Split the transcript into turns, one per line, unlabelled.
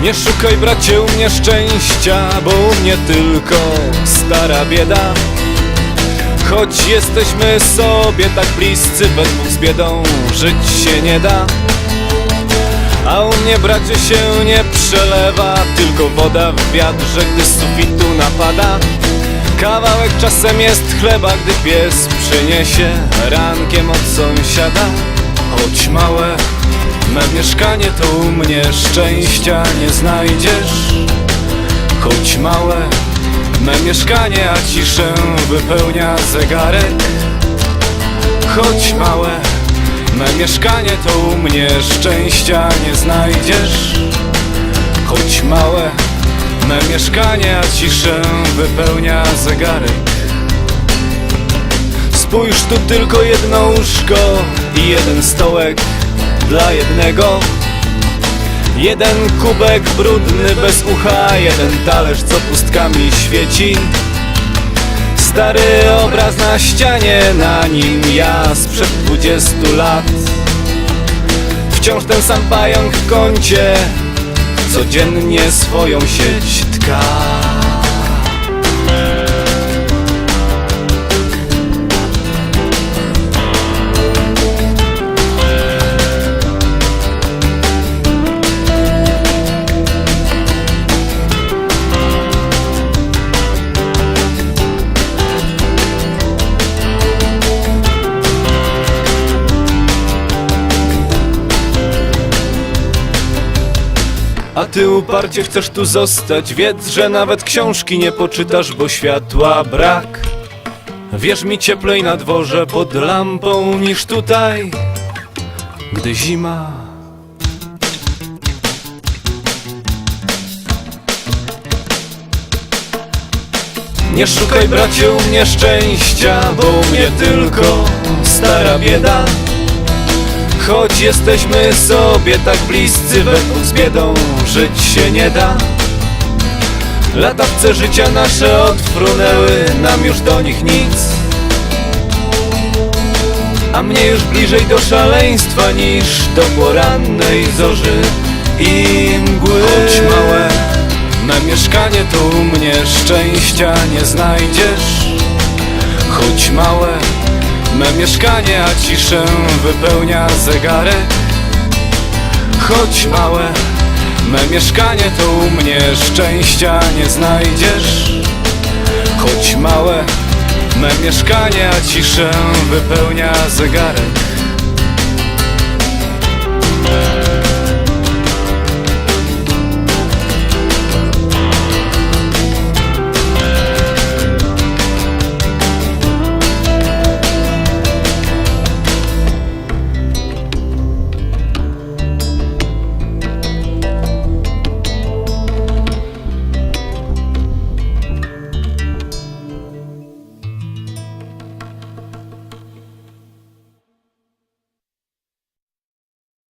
Nie szukaj bracie u mnie szczęścia, bo u mnie tylko stara bieda. Choć jesteśmy sobie tak bliscy, we dwóch z biedą żyć się nie da. A u mnie bracie się nie przelewa, tylko woda w wiatrze, gdy z sufitu napada. Kawałek czasem jest chleba, gdy pies przyniesie rankiem od sąsiada Choć małe me mieszkanie to u mnie szczęścia nie znajdziesz. Choć małe me mieszkanie, a ciszę wypełnia zegarek. Choć małe me mieszkanie to u mnie szczęścia nie znajdziesz. Choć małe me mieszkanie, a ciszę wypełnia zegarek Spójrz tu tylko jedno łóżko i jeden stołek dla jednego. Jeden kubek brudny bez ucha, jeden talerz co pustkami świeci. Stary obraz na ścianie, na nim ja sprzed dwudziestu lat. Wciąż ten sam pająk w kącie, codziennie swoją sieć tka A ty uparcie chcesz tu zostać. Wiedz, że nawet książki nie poczytasz, bo światła brak. Wierz mi cieplej na dworze pod lampą niż tutaj Gdy zima. Nie szukaj bracie u mnie szczęścia, bo u mnie tylko stara bieda Choć jesteśmy sobie tak bliscy, we dwóch z biedą żyć się nie da. Latawce życia nasze odfrunęły, nam już do nich nic. A mnie już bliżej do szaleństwa niż do porannej zorzy i mgły. Choć małe me mieszkanie, to u mnie szczęścia nie znajdziesz. Choć małe me mieszkanie, a ciszę wypełnia zegarek Choć małe me mieszkanie, to u mnie szczęścia nie znajdziesz. Choć małe me mieszkanie, a ciszę wypełnia zegarek